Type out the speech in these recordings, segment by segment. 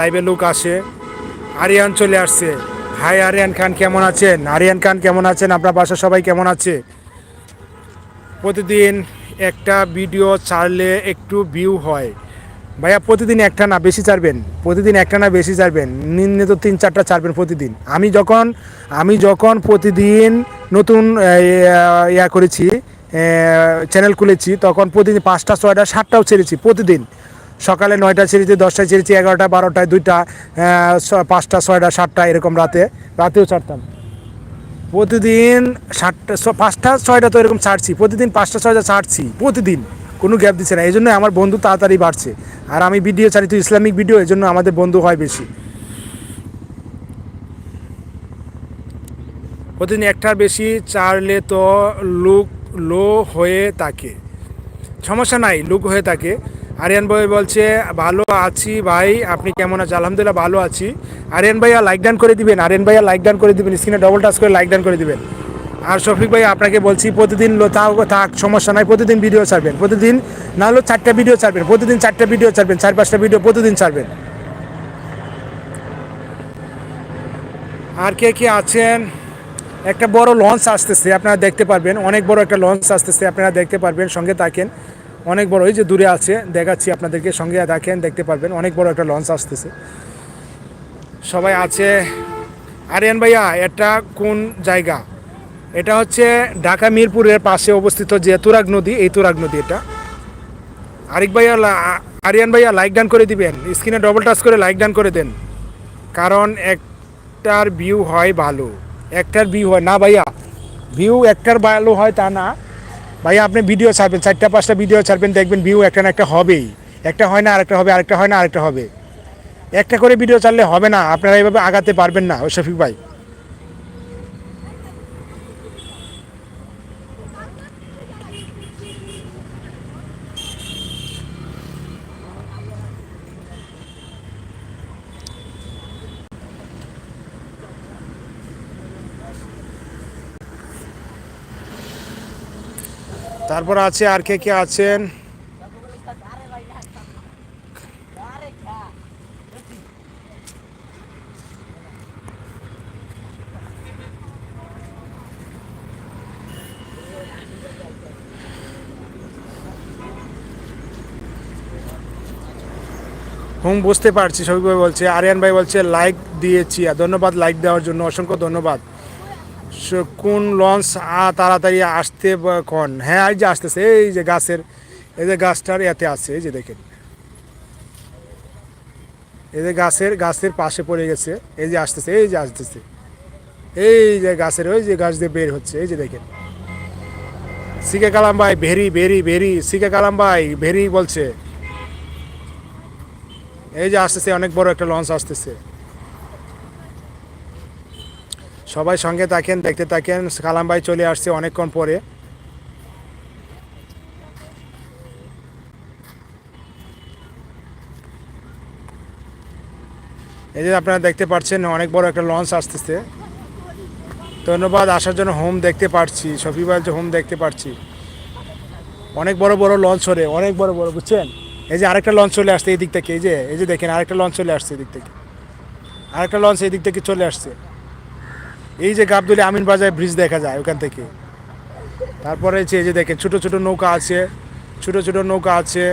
লাইভে লোক আসে। আরিয়ান চলে আসছে। হাই আরিয়ান খান, কেমন আছেন? আরিয়ান খান, কেমন আছেন? আপনার বাসা সবাই কেমন আছে? প্রতিদিন একটা ভিডিও ছাড়লে একটু ভিউ হয়। ভাইয়া, প্রতিদিন একটা না, বেশি ছাড়বেন। প্রতিদিন একটা না, বেশি ছাড়বেন। নিম্নে তো তিন চারটা ছাড়বেন প্রতিদিন। আমি যখন আমি যখন প্রতিদিন নতুন ইয়া করেছি চ্যানেল খুলেছি, তখন প্রতিদিন পাঁচটা, ছয়টা, সাতটাও ছেড়েছি প্রতিদিন। সকালে নয়টা ছেড়েছি, দশটায় ছেড়েছি এগারোটা বারোটায়, দুইটা পাঁচটা, ছয়টা, সাতটা, এরকম রাতে। রাতেও ছাড়তাম। প্রতিদিন সাতটা পাঁচটা, ছয়টা তো এরকম ছাড়ছি। প্রতিদিন পাঁচটা, ছয়টা ছাড়ছি, প্রতিদিন। কোনো গ্যাপ দিচ্ছে না। এই জন্য আমার বন্ধু তাড়াতাড়ি বাড়ছে। আর আমি ভিডিও ছাড়ি তো ইসলামিক ভিডিও এই জন্য আমাদের বন্ধু হয় বেশি। প্রতিদিন একটার বেশি চাড়লে তো লুক লো হয়ে থাকে। সমস্যা নাই, লুক হয়ে থাকে। আরিয়ান ভাই বলছে, ভালো আছি ভাই, আপনি কেমন আছেন? আলহামদুলিল্লাহ ভালো আছি। আরিয়ান ভাইয়া লাইক ডান করে দিবেন, আরিয়ান ভাইয়া লাইক ডান করে দিবেন স্ক্রিনে ডবল টাচ করে লাইক ডান করে দিবেন। আর শফিক ভাই, আপনাকে বলছি, প্রতিদিন তাও থাক, সমস্যা নাই, প্রতিদিন ভিডিও ছাড়বেন, প্রতিদিন না হলেও চারটা ভিডিও ছাড়বেন, প্রতিদিন চারটা ভিডিও ছাড়বেন, চার পাঁচটা ভিডিও প্রতিদিন ছাড়বেন। আর কে কে আছেন? একটা বড় লঞ্চ আসতেছে, আপনারা দেখতে পারবেন, অনেক বড় একটা লঞ্চ আসতেছে, আপনারা দেখতে পারবেন, সঙ্গে থাকেন। অনেক বড় ওই যে দূরে আছে, দেখাচ্ছি আপনাদেরকে, সঙ্গে দেখেন, দেখতে পারবেন, অনেক বড় একটা লঞ্চ আসতেছে। সবাই আছে। আরিয়ান ভাইয়া, এটা কোন জায়গা? এটা হচ্ছে ঢাকা মিরপুরের পাশে অবস্থিত যে তুরাগ নদী, এই তুরাগ নদী এটা। আরিক ভাইয়া আরিয়ান ভাইয়া লাইক ডান করে দিবেন। স্ক্রিনে ডবল টাচ করে লাইক ডান করে দেন। কারণ একটার ভিউ হয় ভালো, একটার ভিউ হয় না ভাইয়া ভিউ একটার ভালো হয় তা না। ভাইয়া আপনি ভিডিও ছাড়বেন, চারটা, পাঁচটা ভিডিও ছাড়বেন, দেখবেন ভিউ একটা না একটা হবেই। একটা হয় না, আরেকটা হবে, আরেকটা হয় না, আরেকটা হবে। একটা করে ভিডিও ছাড়লে হবে না, আপনারা এইভাবে আগাতে পারবেন না, ওই শফিক ভাই। তারপর আছে আর কে কে আছেন? হুম, বুঝতে পারছি সবই ভাই বলছে। আরিয়ান ভাই বলছে লাইক দিয়েছি ধন্যবাদ লাইক দেওয়ার জন্য। অসংখ্য ধন্যবাদ। কোন লঞ্চ তাড়াতাড়ি আসতে কন হ্যাঁ এই যে আসতেছে এই যে গাছের এই যে গাছটার এতে আছে এই যে দেখেন এই যে গাছের গাছের পাশে পড়ে গেছে এই যে আসতেছে এই যে আসতেছে এই যে গাছের ওই যে গাছ দিয়ে বের হচ্ছে এই যে দেখেন সিকে কালাম ভাই very very very CK Kalam ভাই ভেরি বলছে এই যে আসতেছে অনেক বড় একটা লঞ্চ আসতেছে সবাই সঙ্গে থাকেন, দেখতে থাকেন। কালাম ভাই চলে আসছে অনেকক্ষণ পরে। এই যে আপনারা দেখতে পাচ্ছেন, অনেক বড় একটা লঞ্চ আসতেছে। ধন্যবাদ, আসার জন্য হোম দেখতে পাচ্ছি শফিবার যে হোম দেখতে পাচ্ছি অনেক বড় বড় লঞ্চ ওরে অনেক বড় বড়, বুঝছেন? এই যে আরেকটা লঞ্চ চলে আসছে এই দিক থেকে, এই যে এই যে দেখেন, আরেকটা লঞ্চ চলে আসছে এই দিক থেকে। আরেকটা লঞ্চ এই দিক থেকে চলে আসছে। এই যে গাবদুলি আমিন বাজার ব্রিজ দেখা যায় ওখান থেকে। তারপরে হচ্ছে এই যে দেখেন, ছোট ছোট নৌকা আছে, ছোট ছোট নৌকা আছে।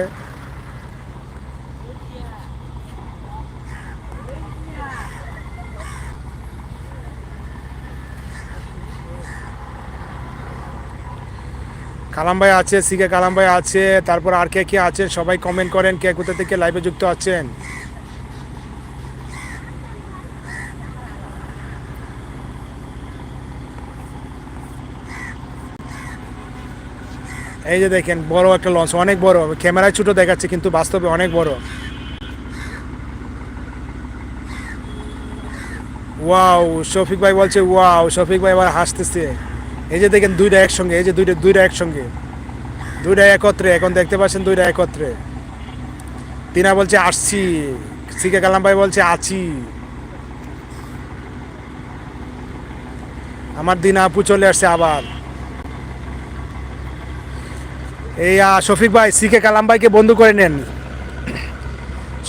কালাম ভাই আছে, সিকে কালাম ভাই আছে, তারপর আর কে কে আছেন সবাই কমেন্ট করেন, কে কোথা থেকে লাইভে যুক্ত আছেন? এই যে দেখেন, বড় একটা লঞ্চ অনেক বড়। ক্যামেরায় ছোট দেখাচ্ছে, কিন্তু বাস্তবে অনেক বড়। ওয়াও, শফিক ভাই বলছে, ওয়াও, শফিক ভাই আবার হাসতেছে। এই যে দেখেন, দুইটা একসঙ্গে, এই যে দুইটা দুইটা একসঙ্গে। দুইটা একত্রে, এখন দেখতে পাচ্ছেন দুইটা একত্রে। তিনা বলছে, আসছি। সিকে কালাম ভাই বলছে, আছি। আমার দিন আপু চলে আসছে আবার। এই শফিক ভাই সিকে কালাম ভাইকে বন্ধু করে নেন।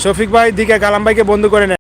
শফিক ভাই দিকে কালাম ভাইকে বন্ধু করে নেন।